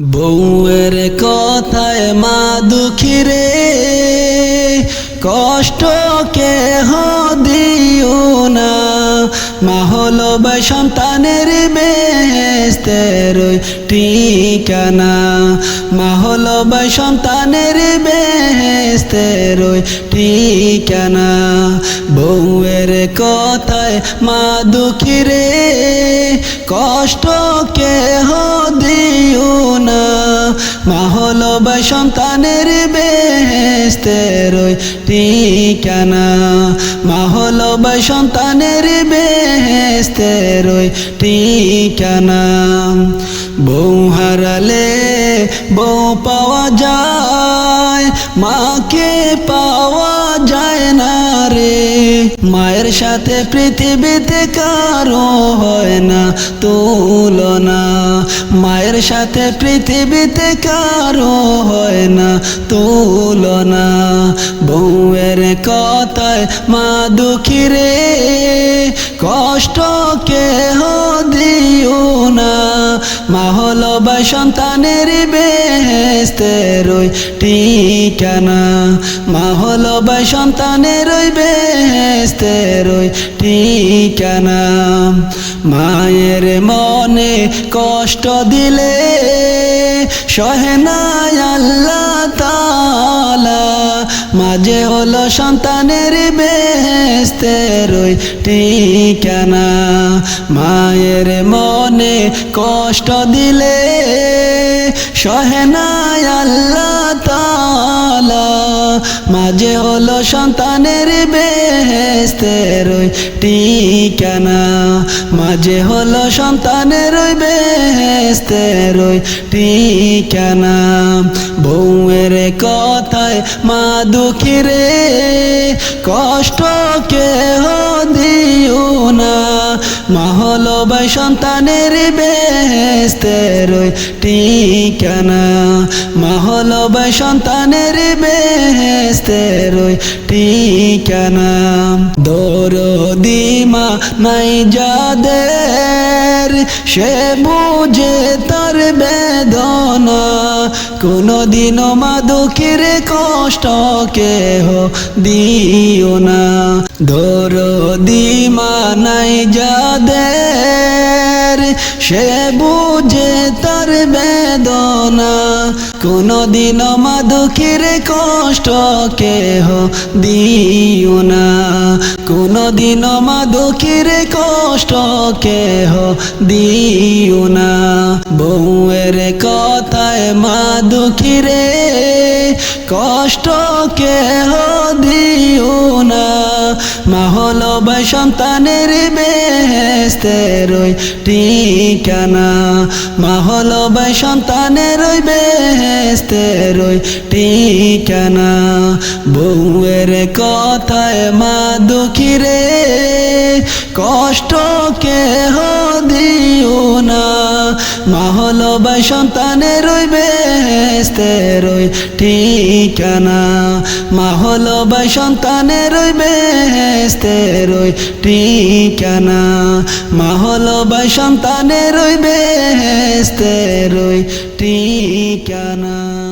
বউয়ের কথায় মা দুঃখী রে, কষ্ট কেহ দিও না। মা হলো বা সন্তানের বেস্তের ঠিকানা। মা হলো বা সন্তানের বেস্তের ঠিকানা। বউয়ের কথায় মা দুঃখী রে, কষ্ট কেহ মা হলো বা সন্তানের বেস্তের ঠিকানা। মা হলো বা সন্তানের বেস্তের ঠিকানা। বউ হারালে বউ পাওয়া যায়, মাকে পাওয়া মায়ের সাথে পৃথিবীতে কারও হয় না তুলনা। মায়ের সাথে পৃথিবীতে কারও হয় না তুলনা। বউয়ের কথায় মা দুঃখী রে, কষ্ট কেহ দিও না। মা হলো বা সন্তানের বেস্তের ঠিকানা। মা হলো বা সন্তানের বেস্তের ঠিকানা। মায়ের মনে কষ্ট দিলে সহেনায় আল্লাহ তালা মাঝে হলো সন্তানের বেস্তের ঠিকানা। মায়ের মনে কষ্ট দিলে সহেনায় আল্লাহ তালা মাঝে হলো সন্তানের বেস্তের ঠিকানা। মাঝে হলো সন্তানের বেস্তের ঠিকানা। বউয়ের কথায় মা দুঃখী রে, কষ্ট কেহ হলো সন্তানের সন্তানের বেস্তের ঠিকানা। মা হলো বাই সন্তানের বেস্তের ঠিকানা। দরদি মা নাই যাদের, সে বুঝে তার বেদনা। কোনদিনও মা দুঃখের কষ্ট কেহ দিও না। দরদি মা নাই যাদের, সে বুঝে তার বেদনা। কোনদিন মা দুঃখের কষ্ট কেহ দিও না। কোনদিন মা দুঃখের কষ্ট কেহ দিও না। বউয়ের কথায় মা দুঃখী রে, কষ্ট কেহ দিও না। মা হলো বা সন্তানের বেস্তের ঠিকানা। মা হলো বা সন্তানের বেস্তের ঠিকানা। বউয়ের কথায় মা দুঃখী রে, কষ্ট কেহ দিও মা হলো বা সন্তানের বেস্তের ঠিকানা। মা হলো বা সন্তানের বেস্তের ঠিকানা। মা হলো বা সন্তানের বেস্তের ঠিকানা।